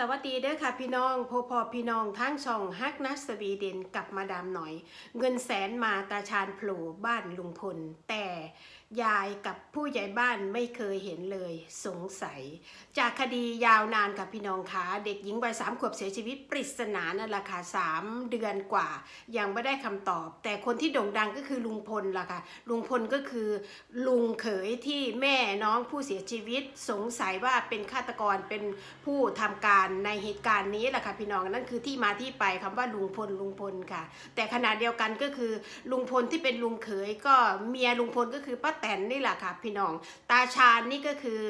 สวัสดีเด้อค่ะพี่น้องพอพอพี่น้องทั้งช่องฮักนัสวีเดนกับมาดามหน่อย เงินแสนมาตาชานโผล่บ้านลุงพล แต่ยายกับผู้ใหญ่บ้านไม่เคยเห็นเลยสงสัย จากคดียาวนานค่ะพี่น้องคะเด็กหญิงวัยสามขวบเสียชีวิตปริศนานั่นแหละค่ะสามเดือนกว่า ยังไม่ได้คำตอบ แต่คนที่โด่งดังก็คือลุงพลล่ะค่ะลุงพลก็คือ ลุงเขยที่แม่น้องผู้เสียชีวิต สงสัยว่าเป็นฆาตกรเป็นผู้ทำการในเหตุการณ์นี้แหละค่ะพี่น้องนั่นคือที่มาที่ไปคำว่าลุงพลลุงพลค่ะ แต่ขณะเดียวกันก็คือลุงพลที่เป็นลุงเขยก็เมียลุงพลก็คือป้าแตนนี่แหละค่ะพี่น้อง ตาชาญนี่ก็คือ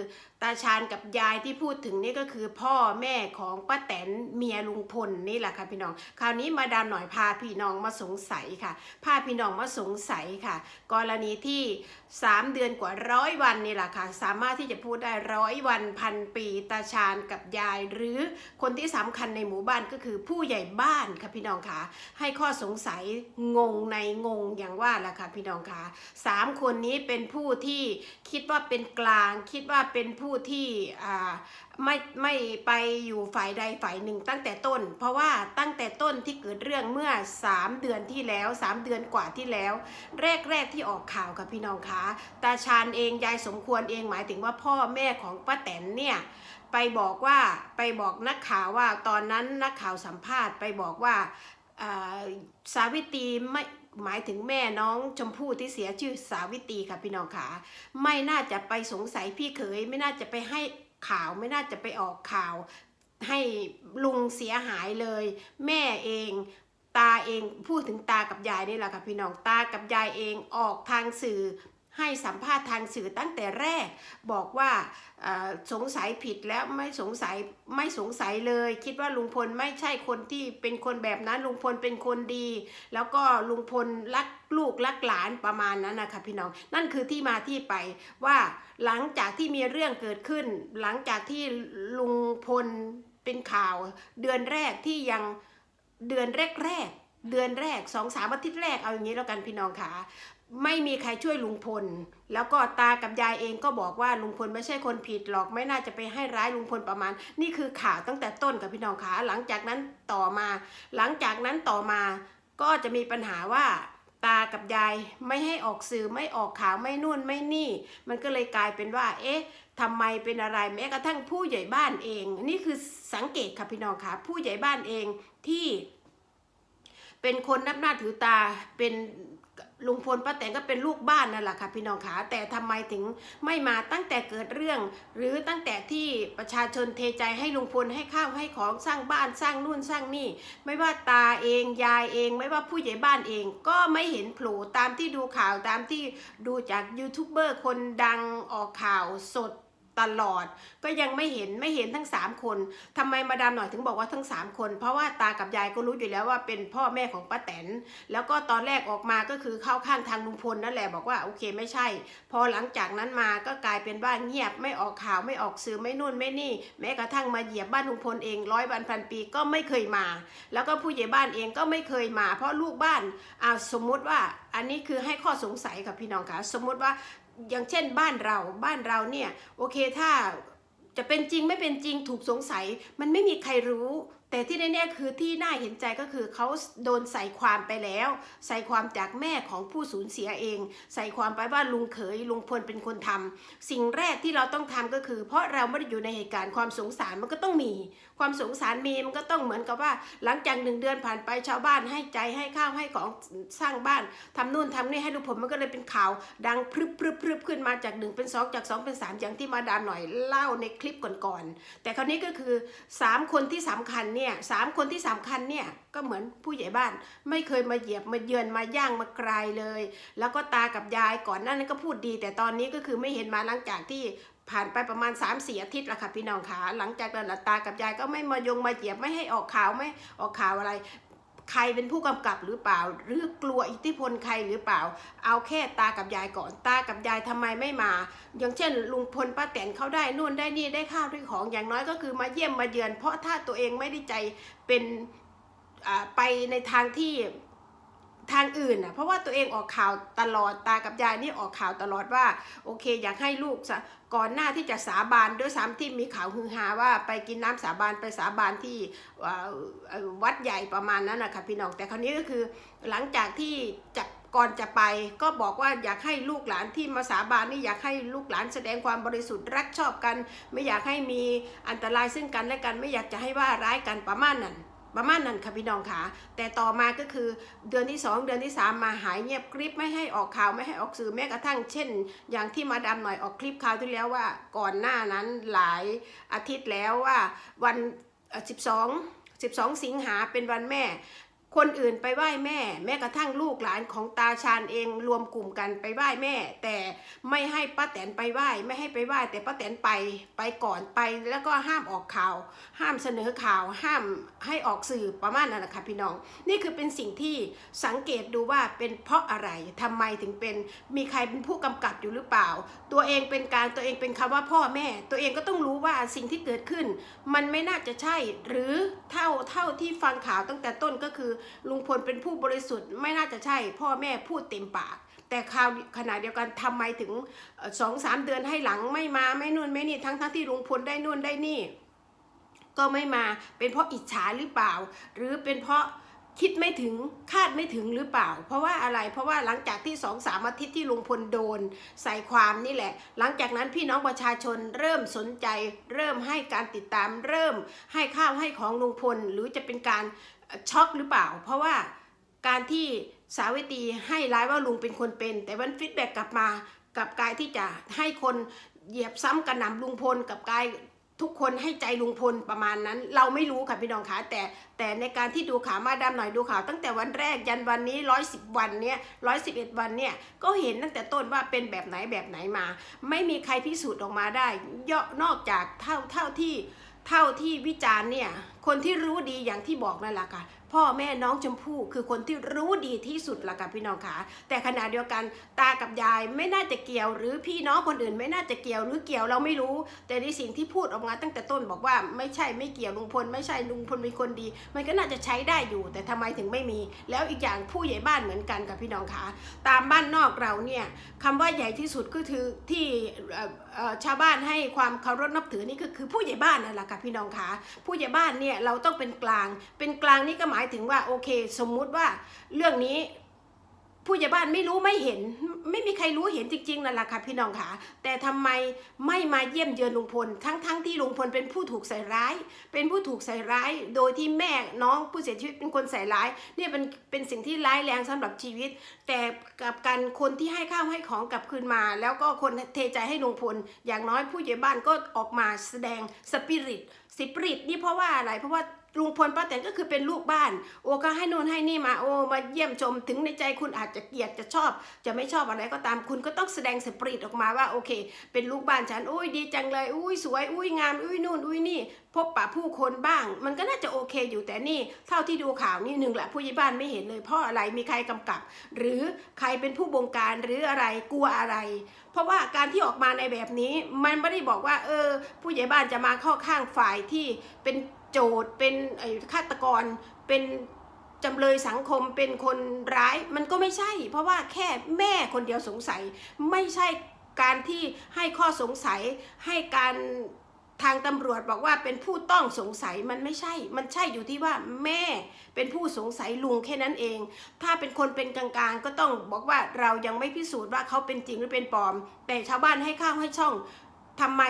ตาชาญกับยายที่พูดถึงนี่ก็คือพ่อแม่ของป้าแตนเมียลุงพลนี่แหละค่ะพี่น้อง คราวนี้มาดามหน่อยพาพี่น้องมาสงสัยค่ะ พาพี่น้องมาสงสัยค่ะ กรณีที่ 3 เดือนกว่าร้อยวันนี่แหละค่ะ สามารถที่จะพูดได้ร้อยวันพันปี ตาชาญกับยาย หรือคนที่สำคัญในหมู่บ้านก็คือผู้ใหญ่บ้านค่ะพี่น้องค่ะ ให้ข้อสงสัยงงในงงอย่างว่าล่ะค่ะพี่น้องค่ะสามคนนี้เป็นผู้ที่คิดว่าเป็นกลาง คิดว่าเป็นผู้ที่ไม่ไม่ไปอยู่ฝ่ายใดฝ่ายหนึ่งตั้งแต่ต้น เพราะว่าตั้งแต่ต้นที่เกิดเรื่องเมื่อ 3 เดือนที่แล้ว 3 เดือนกว่าที่แล้ว แรกๆที่ออกข่าวกับพี่น้องคะตาชาญเองยายสมควรเองหมายถึงว่าพ่อแม่ของป้าแตนเนี่ยไปบอกว่าไปบอกนักข่าวว่าตอนนั้นนักข่าวสัมภาษณ์ไปบอกว่าอ่าสาวิตรีไม่ หมายถึงแม่น้องชมพู่ที่เสียชื่อสาวิตรีค่ะพี่น้องขาไม่น่าจะไปสงสัยพี่เขยไม่น่าจะไปให้ข่าวไม่น่าจะไปออกข่าว ให้ลุงเสียหายเลย แม่เองตาเองพูดถึงตากับยายนี่แหละค่ะพี่น้องตากับยายเองออกทางสื่อ ให้สัมภาษณ์ทางสื่อตั้งแต่แรก บอกว่าสงสัยผิดแล้วไม่สงสัยไม่สงสัยเลย คิดว่าลุงพลไม่ใช่คนที่เป็นคนแบบนั้นลุงพลเป็นคนดี แล้วก็ลุงพลรักลูกรักหลานประมาณนั้นนะคะพี่น้องนั่นคือที่มาที่ไปว่าหลังจากที่มีเรื่องเกิดขึ้น หลังจากที่ลุงพลเป็นข่าว เดือนแรกที่ยังเดือนแรกๆเดือนแรกสองสามอาทิตย์แรกเอาอย่างนี้แล้วกันพี่น้องค่ะ ไม่มีใครช่วยลุงพล แล้วก็ตากับยายเองก็บอกว่าลุงพลไม่ใช่คนผิดหรอกไม่น่าจะไปให้ร้ายลุงพลประมาณ นี่คือข่าวตั้งแต่ต้นกับพี่น้องค่ะหลังจากนั้นต่อมา หลังจากนั้นต่อมาก็จะมีปัญหาว่าตากับยายไม่ให้ออกสื่อไม่ออกข่าวไม่นู่นไม่นี่ มันก็เลยกลายเป็นว่า เอ๊ะทำไมเป็นอะไรแม้กระทั่งผู้ใหญ่บ้านเอง นี่คือสังเกตค่ะพี่น้องค่ะผู้ใหญ่บ้านเองที่ เป็นคนนับหน้าถือตาเป็น ลุงพลป้าแตนก็เป็นลูกบ้านนั่นแหละค่ะพี่น้องขาแต่ทำไมถึงไม่มาตั้งแต่เกิดเรื่อง หรือตั้งแต่ที่ประชาชนเทใจให้ลุงพลให้ข้าวให้ของสร้างบ้านสร้างนู่นสร้างนี่ ไม่ว่าตาเองยายเอง ไม่ว่าผู้ใหญ่บ้านเอง ก็ไม่เห็นโผล่ตามที่ดูข่าวตามที่ดูจากยูทูบเบอร์คนดังออกข่าวสด ตลอด ก็ยังไม่เห็นไม่เห็นทั้ง 3 คนทำไมมาดามหน่อยถึงบอกว่าทั้ง 3 คน เพราะว่าตากับยายก็รู้อยู่แล้วว่าเป็นพ่อแม่ของป้าแตน แล้วก็ตอนแรกออกมาก็คือเข้าข้างทางลุงพลนั่นแหละบอกว่าโอเคไม่ใช่ พอหลังจากนั้นมาก็กลายเป็นว่าเงียบไม่ออกข่าวไม่ออกสื่อไม่นู่นไม่นี่ แม้กระทั่งมาเหยียบบ้านลุงพลเองร้อยวันพันปีก็ไม่เคยมา แล้วก็ผู้ใหญ่บ้านเองก็ไม่เคยมา เพราะลูกบ้านอ่าสมมุติว่าอันนี้คือให้ข้อสงสัยกับพี่น้องค่ะสมมุติว่า อย่างเช่นบ้านเราบ้านเราเนี่ยโอเคถ้าจะเป็นจริงไม่เป็นจริงถูกสงสัยมันไม่มีใครรู้ แต่ที่แน่ๆคือที่น่าเห็นใจก็คือเขาโดนใส่ความไปแล้ว ใส่ความจากแม่ของผู้สูญเสียเอง ใส่ความไปว่าลุงเขยลุงพลเป็นคนทำสิ่งแรกที่เราต้องทำก็คือ เพราะเราไม่ได้อยู่ในเหตุการณ์ความสงสารมันก็ต้องมี ความสงสารมีมันก็ต้องเหมือนกับว่า หลังจากหนึ่งเดือนผ่านไปชาวบ้านให้ใจให้ข้าวให้ของสร้างบ้านทำนู่นทำนี่ให้ลุงพลมันก็เลยเป็นข่าว ดังพรึบพรึบพรึบขึ้นมาจากหนึ่งเป็นสองจากสองเป็นสามอย่างที่มาดามหน่อยเล่าในคลิปก่อนๆแต่คราวนี้ก็คือสามคนที่สำคัญเนี่ยสามคนที่สำคัญเนี่ยก็เหมือนผู้ใหญ่บ้าน ไม่เคยมาเหยียบมาเยือนมาย่างมาไกลเลย แล้วก็ตากับยายก่อนหน้านั้นก็พูดดี แต่ตอนนี้ก็คือไม่เห็นมาหลังจากที่ ผ่านไปประมาณ3ามสี่อาทิตย์ล้วค่ะพี่น้องคะหลังจากนั้นตากับยายก็ไม่มายงมาเหยียบไม่ให้ออกข่าวไม่ออกข่าวอะไร ใครเป็นผู้กำกับหรือเปล่า หรือกลัวอิทธิพลใครหรือเปล่า เอาแค่ตากับยายก่อนตากับยายทำไมไม่มา อย่างเช่น ลุงพลป้าแตนเขาได้นู่นได้นี่ได้ข้าวได้ของอย่างน้อยก็คือมาเยี่ยมมาเยือน เพราะถ้าตัวเองไม่ได้ใจเป็นอ่าไปในทางที่ ทางอื่นอะเพราะว่าตัวเองออกข่าวตลอดตากับยายนี่ออกข่าวตลอดว่า โอเค อยากให้ลูกก่อนหน้าที่จะสาบานด้วยซ้ำที่มีข่าวฮือฮาว่าไปกินน้ำสาบานไปสาบานที่วัดใหญ่ประมาณนั้นนะคะพี่น้องแต่คราวนี้ก็คือหลังจากที่จะก่อนจะไปก็บอกว่าอยากให้ลูกหลานที่มาสาบานนี่อยากให้ลูกหลานแสดงความบริสุทธิ์รักชอบกัน ไม่อยากให้มีอันตรายซึ่งกันและกันไม่อยากจะให้ว่าร้ายกันประมาณนั้น ประมาณนั้นค่ะพี่น้องค่ะ แต่ต่อมาก็คือเดือนที่ 2 เดือนที่ 3 มาหายเงียบกริบไม่ให้ออกข่าวไม่ให้ออกสื่อแม้กระทั่งเช่น อย่างที่มาดามหน่อยออกคลิปข่าวที่แล้วว่าก่อนหน้านั้นหลายอาทิตย์แล้วว่าวันเอ่อ12 12 สิงหาเป็นวันแม่ คนอื่นไปไหว้แม่ แม้กระทั่งลูกหลานของตาชาญเองรวมกลุ่มกันไปไหว้แม่ แต่ไม่ให้ป้าแตนไปไหว้ไม่ให้ไปไหว้แต่ป้าแตนไปไปก่อนไปแล้วก็ห้ามออกข่าว ห้ามเสนอข่าว ห้ามให้ออกสื่อประมาณนั้นแหละค่ะพี่น้อง นี่คือเป็นสิ่งที่สังเกตดูว่าเป็นเพราะอะไรทำไมถึงเป็นมีใครเป็นผู้กำกับอยู่หรือเปล่า ตัวเองเป็นการตัวเองเป็นคำว่าพ่อแม่ ตัวเองก็ต้องรู้ว่าสิ่งที่เกิดขึ้น มันไม่น่าจะใช่หรือเท่าเท่าที่ฟังข่าวตั้งแต่ต้นก็คือลุงพลเป็นผู้บริสุทธิ์ไม่น่าจะใช่ พ่อแม่พูดเต็มปาก แต่ข่าวขณะเดียวกันทำไมถึงสองสามเดือนให้หลังไม่มาไม่นู่นไม่นี่ทั้งทั้งที่ลุงพลได้นู่นได้นี่ ก็ไม่มาเป็นเพราะอิจฉาหรือเปล่า หรือเป็นเพราะคิดไม่ถึงคาดไม่ถึงหรือเปล่า เพราะว่าอะไรเพราะว่าหลังจากที่สองสามอาทิตย์ที่ลุงพลโดน ใส่ความนี่แหละ หลังจากนั้นพี่น้องประชาชนเริ่มสนใจ เริ่มให้การติดตามเริ่มให้ข้าวให้ของลุงพล หรือจะเป็นการ ช็อกหรือเปล่า เพราะว่าการที่สาวิตีให้ร้ายว่าลุงเป็นคนเป็น แต่วันฟีดแบ็กกลับมากับกายที่จะให้คนเหยียบซ้ำกระหน่ำลุงพลกับกายทุกคนให้ใจลุงพลประมาณนั้น เราไม่รู้ค่ะพี่น้องคะแต่แต่ในการที่ดูข่าวมาดามหน่อยดูข่าวตั้งแต่วันแรกยันวันนี้ร้อยสิบวันเนี่ยร้อยสิบเอ็ดวันเนี่ยก็เห็นตั้งแต่ต้นว่าเป็นแบบไหนแบบไหนมา ไม่มีใครพิสูจน์ออกมาได้เยอนอกจากเท่าเท่าที่เท่าที่วิจารณ์เนี่ย คนที่รู้ดีอย่างที่บอกนั่นแหละค่ะ พ่อแม่น้องชมพู่คือคนที่รู้ดีที่สุดละค่ะพี่น้องคะแต่ขณะเดียวกันตากับยายไม่น่าจะเกี่ยว หรือพี่น้องคนอื่นไม่น่าจะเกี่ยวหรือเกี่ยวเราไม่รู้ แต่ในสิ่งที่พูดออกมาตั้งแต่ต้นบอกว่าไม่ใช่ไม่เกี่ยวลุงพล ไม่ใช่ลุงพลเป็นคนดี มันก็น่าจะใช้ได้อยู่ แต่ทำไมถึงไม่มี แล้วอีกอย่างผู้ใหญ่บ้านเหมือนกันกับพี่น้องคะตามบ้านนอกเราเนี่ยคำว่าใหญ่ที่สุดก็คือที่ชาวบ้านให้ความเคารพนับถือนี่ก็คือผู้ใหญ่บ้านนั่นแหละค่ะพี่น้องคะผู้ใหญ่บ้านเนี่ยเราต้องเป็นกลาง เป็นกลางนี่ก็หมายถึงว่าโอเค สมมุติว่าเรื่องนี้ผู้ใหญ่บ้านไม่รู้ไม่เห็น ไม่มีใครรู้เห็นจริงๆนั่นแหละค่ะพี่น้องค่ะ แต่ทำไมไม่มาเยี่ยมเยือนลุงพล ทั้งๆทที่ลุงพลเป็นผู้ถูกใส่ร้าย เป็นผู้ถูกใส่ร้าย โดยที่แม่น้องผู้เสียชีวิตเป็นคนใส่ร้ายเนี่ยเป็นเป็นสิ่งที่ร้ายแรงสำหรับชีวิต แต่กับการคนที่ให้ข้าวให้ของกลับคืนมา แล้วก็คนเทใจให้ลุงพล อย่างน้อยผู้ใหญ่บ้านก็ออกมาแสดงสปิริต สปิริตนี่เพราะว่าอะไรเพราะว่า ลุงพลป้าแตนก็คือเป็นลูกบ้าน โอ้ก็ให้นู่นให้นี่มาโอ้มาเยี่ยมชมถึงในใจคุณอาจจะเกลียดจะชอบ จะไม่ชอบอะไรก็ตามคุณก็ต้องแสดงสปริตออกมาว่าโอเค เป็นลูกบ้านฉันอุ้ยดีจังเลยอุ้ยสวยอุ้ยงามอุ้ยนู่นอุ้ยนี่ พบปะผู้คนบ้าง มันก็น่าจะโอเคอยู่แต่นี่ เท่าที่ดูข่าวนี่หนึ่งแหละผู้ใหญ่บ้านไม่เห็นเลยเพราะอะไรมีใครกำกับ หรือใครเป็นผู้บงการหรืออะไรกลัวอะไร เพราะว่าการที่ออกมาในแบบนี้มันไม่ได้บอกว่า เออ ผู้ใหญ่บ้านจะมาเข้าข้างฝ่ายที่เป็น โจทย์เป็นไอ้ฆาตกรเป็นจำเลยสังคมเป็นคนร้ายมันก็ไม่ใช่ เพราะว่าแค่แม่คนเดียวสงสัย ไม่ใช่การที่ให้ข้อสงสัยให้การทางตำรวจบอกว่าเป็นผู้ต้องสงสัยมันไม่ใช่ มันใช่อยู่ที่ว่าแม่เป็นผู้สงสัยลุงแค่นั้นเอง ถ้าเป็นคนเป็นกลางๆ ก็ต้องบอกว่าเรายังไม่พิสูจน์ว่าเขาเป็นจริงหรือเป็นปลอม แต่ชาวบ้านให้ข้าวให้ช่องทำไม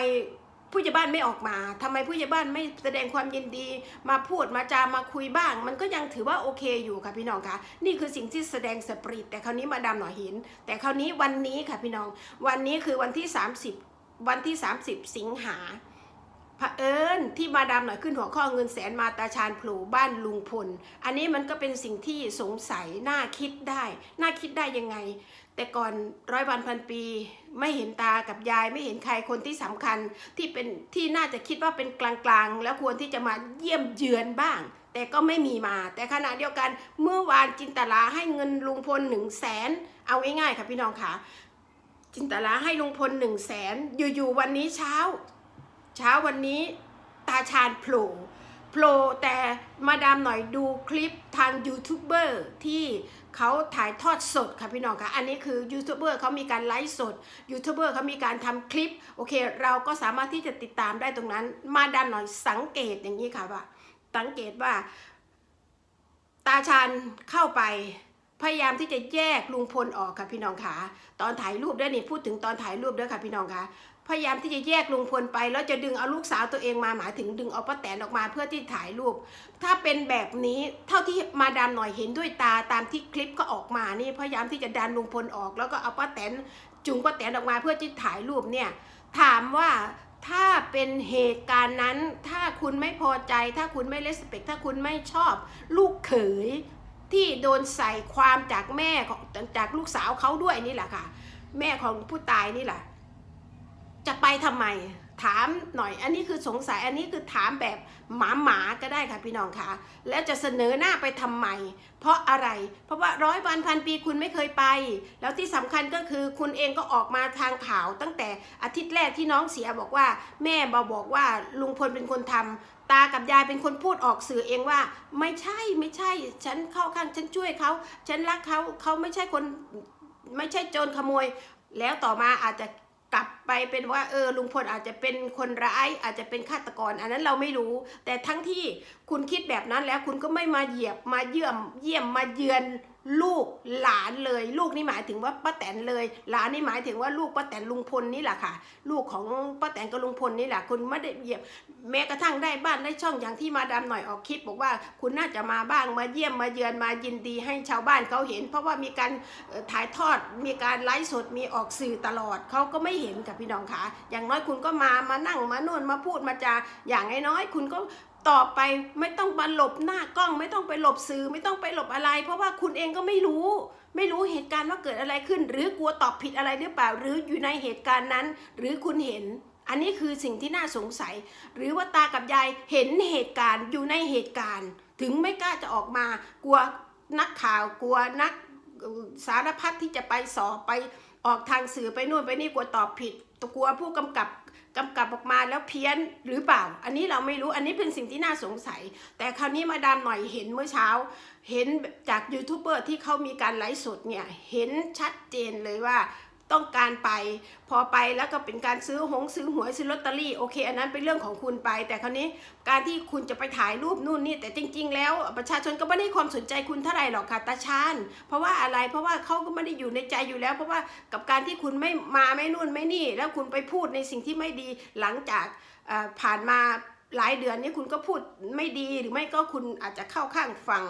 ผู้ใหญ่บ้านไม่ออกมาทำไมผู้ใหญ่บ้านไม่แสดงความยินดี มาพูดมาจามาคุยบ้าง มันก็ยังถือว่าโอเคอยู่ค่ะพี่น้องคะนี่คือสิ่งที่แสดงสปริตแต่คราวนี้มาดามหน่อยห็นแต่คราวนี้วันนี้ค่ะพี่น้อง วันนี้คือวันที่ 30 วันที่ 30 สิงหาเผอิญที่มาดามหน่อยขึ้นหัวข้อเงินแสนมาตาชาญโผล่บ้านลุงพล อันนี้มันก็เป็นสิ่งที่สงสัยน่าคิดได้ น่าคิดได้ยังไง แต่ก่อนร้อยวันพันปี ไม่เห็นตากับยายไม่เห็นใครคนที่สำคัญที่เป็นที่น่าจะคิดว่าเป็นกลางๆ แล้วควรที่จะมาเยี่ยมเยือนบ้าง แต่ก็ไม่มีมา แต่ขณะเดียวกันเมื่อวานจินตลาให้เงินลุงพลหนึ่งแสนเอาง่ายๆค่ะพี่น้องค่ะ จินตลาให้ลุงพลหนึ่งแสนอยู่ๆวันนี้เช้า เช้าวันนี้ตาชาญโผล่โผล่แต่มาดามหน่อยดูคลิปทางยูทูบเบอร์ที่ เขาถ่ายทอดสดค่ะพี่น้องค่ะ อันนี้คือยูทูบเบอร์เขามีการไลฟ์สดยูทูบเบอร์เขามีการทำคลิปโอเค เราก็สามารถที่จะติดตามได้ตรงนั้น มาดันหน่อยสังเกตอย่างนี้ค่ะว่า สังเกตว่า ตาชาญเข้าไปพยายามที่จะแยกลุงพลออกค่ะพี่น้องค่ะตอนถ่ายรูปด้วยนี่พูดถึงตอนถ่ายรูปด้วยค่ะพี่น้องค่ะ พยายามที่จะแยกลุงพลไปแล้วจะดึงเอาลูกสาวตัวเองมาหมายถึงดึงเอาป้าแตนออกมาเพื่อที่ถ่ายรูป ถ้าเป็นแบบนี้เท่าที่มาดามหน่อยเห็นด้วยตาตามที่คลิปก็ออกมานี่พยายามที่จะดันลุงพลออก แล้วก็เอาป้าแตนจุงป้าแตนออกมาเพื่อที่ถ่ายรูปเนี่ยถามว่าถ้าเป็นเหตุการณ์นั้น ถ้าคุณไม่พอใจ ถ้าคุณไม่เลสเปกถ้าคุณไม่ชอบ ลูกเขยที่โดนใส่ความจากแม่ของจากลูกสาวเขาด้วยนี่แหละค่ะ แม่ของผู้ตายนี่แหละ จะไปทำไม ถามหน่อย อันนี้คือสงสัย อันนี้คือถามแบบหมาหมาก็ได้ค่ะพี่น้องค่ะแล้วจะเสนอหน้าไปทำไม เพราะอะไร เพราะว่าร้อยวันพันปีคุณไม่เคยไป แล้วที่สำคัญก็คือคุณเองก็ออกมาทางข่าว ตั้งแต่อาทิตย์แรกที่น้องเสียบอกว่า แม่บอบอกว่าลุงพลเป็นคนทำตากับยายเป็นคนพูดออกสื่อเองว่า ไม่ใช่ไม่ใช่ ฉันเข้าข้างฉันช่วยเขา ฉันรักเขาเขาไม่ใช่คนไม่ใช่โจรขโมย แล้วต่อมาอาจจะ กลับไปเป็นว่าเออลุงพลอาจจะเป็นคนร้ายอาจจะเป็นฆาตกร อันนั้นเราไม่รู้ แต่ทั้งที่คุณคิดแบบนั้นแล้วคุณก็ไม่มาเหยียบมาเยี่ยมเยี่ยมมาเยือน ลูกหลานเลย ลูกนี่หมายถึงว่าป้าแตนเลย หลานนี่หมายถึงว่าลูกป้าแตนลุงพลนี่แหละค่ะ ลูกของป้าแตนกับลุงพลนี่แหละคุณไม่ได้เหยียบแม้กระทั่งได้บ้านได้ช่องอย่างที่มาดามหน่อยออกคลิปบอกว่าคุณน่าจะมาบ้างมาเยี่ยมมาเยือนมายินดีให้ชาวบ้านเขาเห็น เพราะว่ามีการถ่ายทอดมีการไลฟ์สดมีออกสื่อตลอดเขาก็ไม่เห็นกับพี่น้องค่ะ อย่างน้อยคุณก็มามานั่งมาโน่นมาพูดมาจาอย่างน้อยๆคุณก็ ต่อไปไม่ต้องมาหลบหน้ากล้อง ไม่ต้องไปหลบสื่อไม่ต้องไปหลบอะไร เพราะว่าคุณเองก็ไม่รู้ ไม่รู้เหตุการณ์ว่าเกิดอะไรขึ้น หรือกลัวตอบผิดอะไรหรือเปล่า หรืออยู่ในเหตุการณ์นั้น หรือคุณเห็น อันนี้คือสิ่งที่น่าสงสัย หรือว่าตากับยายเห็นเหตุการณ์อยู่ในเหตุการณ์ ถึงไม่กล้าจะออกมากลัวนักข่าวกลัวนักสารพัดที่จะไปสอบไปออกทางสื่อไปนู่นไปนี่กลัวตอบผิด กลัวผู้กำกับกำกับออกมาแล้วเพี้ยนหรือเปล่า อันนี้เราไม่รู้อันนี้เป็นสิ่งที่น่าสงสัย แต่คราวนี้มาดามหน่อยเห็นเมื่อเช้า เห็นจากยูทูบเบอร์ที่เขามีการไลฟ์สดเนี่ยเห็นชัดเจนเลยว่า ต้องการไป พอไปแล้วก็เป็นการซื้อหงซื้อหวยซื้อลอตเตอรี่โอเค อันนั้นเป็นเรื่องของคุณไป แต่คราวนี้การที่คุณจะไปถ่ายรูปนู่นนี่แต่จริง ๆ แล้วประชาชนก็ไม่ได้ความสนใจคุณเท่าไหร่หรอกค่ะตาชาญเพราะว่าอะไรเพราะว่าเขาก็ไม่ได้อยู่ในใจอยู่แล้ว เพราะว่ากับการที่คุณไม่มาไม่นู่นไม่นี่ แล้วคุณไปพูดในสิ่งที่ไม่ดีหลังจากผ่านมา หลายเดือนนี้คุณก็พูดไม่ดีหรือไม่ก็คุณอาจจะเข้าข้างฝั่ง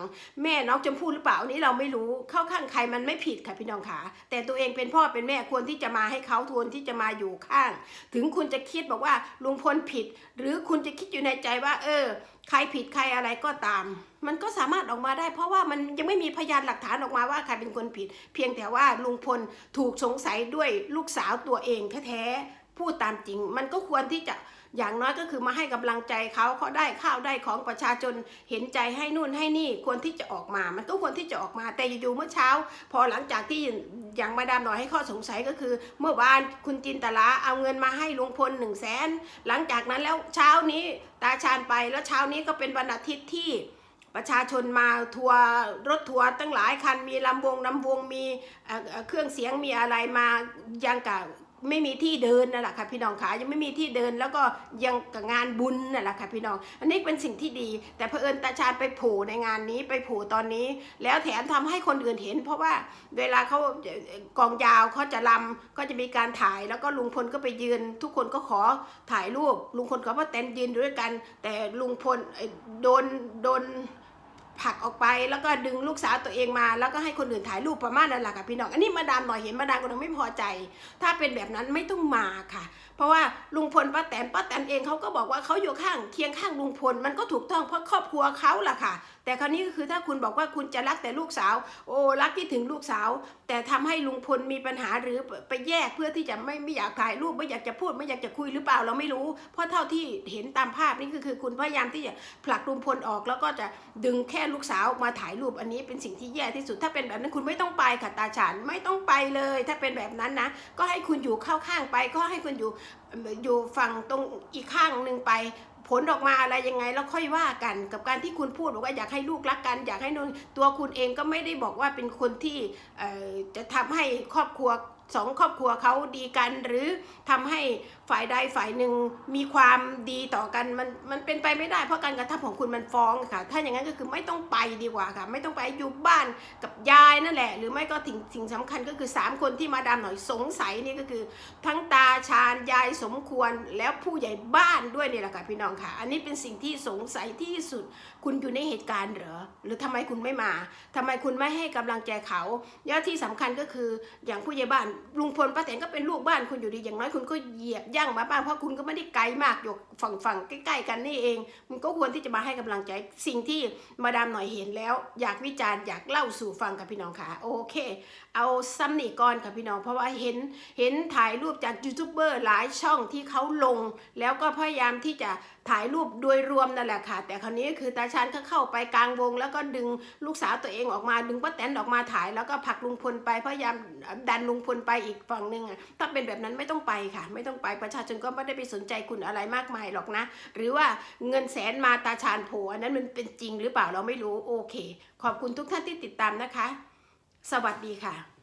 แม่น้องชมพู่หรือเปล่าอันนี้เราไม่รู้เข้าข้างใครมันไม่ผิดค่ะพี่น้องค่ะแต่ตัวเองเป็นพ่อเป็นแม่ควรที่จะมาให้เขาทวนที่จะมาอยู่ข้าง ถึงคุณจะคิดบอกว่าลุงพลผิด หรือคุณจะคิดอยู่ในใจว่า เออ ใครผิดใครอะไรก็ตาม มันก็สามารถออกมาได้ เพราะว่ามันยังไม่มีพยานหลักฐานออกมาว่าใครเป็นคนผิด เพียงแต่ว่าลุงพลถูกสงสัยด้วยลูกสาวตัวเองแท้ๆพูดตามจริง มันก็ควรที่จะ อย่างน้อยก็คือมาให้กำลังใจเขาเขาได้ข้าวได้ของประชาชนเห็นใจให้นู่นให้นี่ควรที่จะออกมา มันก็ควรที่จะออกมา แต่อยู่ๆเมื่อเช้า พอหลังจากที่อย่างมาดามหน่อยให้ข้อสงสัยก็คือ เมื่อวานคุณจินตลาเอาเงินมาให้ลุงพลหนึ่งแสนหลังจากนั้นแล้วเช้านี้ตาชาญไปแล้วเช้านี้ก็เป็นวันอาทิตย์ที่ประชาชนมาทัวร์รถทัวร์ตั้งหลายคันมีลำวงลำวงมีเอ่อเอ่อเครื่องเสียงมีอะไรมายังกับ ไม่มีที่เดินนั่นแหละค่ะพี่น้องขายังไม่มีที่เดินแล้วก็ยังกับงานบุญนั่นแหละค่ะพี่น้อง อันนี้เป็นสิ่งที่ดี แต่เผอิญตาชาญไปโผล่ในงานนี้ไปโผล่ตอนนี้ แล้วแถมทำให้คนอื่นเห็น เพราะว่าเวลาเขากองยาวเขาจะลำก็จะมีการถ่ายแล้วก็ลุงพลก็ไปยืน ทุกคนก็ขอถ่ายรูปลุงพลกับป้าแตนยืนด้วยกัน แต่ลุงพลโดนโดน ผลักออกไปแล้วก็ดึงลูกสาวตัวเองมาแล้วก็ให้คนอื่นถ่ายรูปประมาณนั้นแหละค่ะพี่น้องอันนี้มาดามหน่อยเห็นมาดามก็ยังไม่พอใจ ถ้าเป็นแบบนั้นไม่ต้องมาค่ะ เพราะว่าลุงพลป้าแตนป้าแตนเองเขาก็บอกว่าเขาอยู่ข้างเคียงข้างลุงพลมันก็ถูกต้องเพราะครอบครัวเขาล่ะค่ะ แต่คราวนี้ก็คือถ้าคุณบอกว่าคุณจะรักแต่ลูกสาว โอ้รักที่ถึงลูกสาว แต่ทำให้ลุงพลมีปัญหาหรือไปแยกเพื่อที่จะไม่ไม่อยากถ่ายรูปไม่อยากจะพูดไม่อยากจะคุยหรือเปล่าเราไม่รู้ เพราะเท่าที่เห็นตามภาพนี่คือคือคุณพยายามที่จะผลักลุงพลออก แล้วก็จะดึงแค่ลูกสาวมาถ่ายรูปอันนี้เป็นสิ่งที่แย่ที่สุดถ้าเป็นแบบนั้นคุณไม่ต้องไปค่ะตาฉันไม่ต้องไปเลย ถ้าเป็นแบบนั้นนะก็ให้คุณอยู่เข้าข้างไป ก็ให้คุณอยู่อยู่ฝั่งตรงอีกข้างหนึ่งไป ผลออกมาอะไรยังไงแล้วค่อยว่ากัน กับการที่คุณพูดบอกว่าอยากให้ลูกรักกัน อยากให้นนตัวคุณเองก็ไม่ได้บอกว่าเป็นคนที่จะทำให้ครอบครัว สองครอบครัวเขาดีกันหรือทำให้ฝ่ายใดฝ่ายหนึ่งมีความดีต่อกันมันมันเป็นไปไม่ได้เพราะการกระทำของคุณมันฟ้องค่ะ ถ้าอย่างนั้นก็คือไม่ต้องไปดีกว่าค่ะ ไม่ต้องไปอยู่บ้านกับยายนั่นแหละ หรือไม่ก็ถึงสิ่งสำคัญก็คือ 3 คนที่มาดามหน่อยสงสัยนี่ก็คือ ทั้งตาชาญยายสมควรแล้วผู้ใหญ่บ้านด้วยนี่แหละค่ะพี่น้องค่ะ อันนี้เป็นสิ่งที่สงสัยที่สุดคุณอยู่ในเหตุการณ์เหรอหรือทำไมคุณไม่มาทำไมคุณไม่ให้กำลังใจเขาแล้วที่สำคัญก็คืออย่างผู้ใหญ่บ้านลุงพลป้าแตนก็เป็นลูกบ้านคุณอยู่ดีอย่างน้อยคุณก็เหยียบย่างมาบ้างเพราะคุณก็ไม่ได้ไกลมากอยู่ฝั่งฝั่งใกล้ ๆ กันนี่เอง มันก็ควรที่จะมาให้กำลังใจสิ่งที่มาดามหน่อยเห็นแล้ว อยากวิจารณ์อยากเล่าสู่ฟังกับพี่น้องค่ะโอเค เอาซ้ำนี่ก่อนค่ะพี่น้องเพราะว่าเห็นเห็นถ่ายรูปจากยูทูบเบอร์หลายช่องที่เขาลง แล้วก็พยายามที่จะ ถ่ายรูปโดยรวมนั่นแหละค่ะ แต่คราวนี้คือตาชานก็เข้าไปกลางวง แล้วก็ดึงลูกสาวตัวเองออกมา ดึงป้าแตนออกมาถ่าย แล้วก็ผลักลุงพลไปพยายามดันลุงพลไปอีกฝั่งหนึ่งอะถ้าเป็นแบบนั้นไม่ต้องไปค่ะ ไม่ต้องไปประชาชนก็ไม่ได้ไปสนใจคุณอะไรมากมายหรอกนะ หรือว่าเงินแสนมาตาชานโผล่อันนั้นมันเป็นจริงหรือเปล่าเราไม่รู้โอเค ขอบคุณทุกท่านที่ติดตามนะคะ สวัสดีค่ะ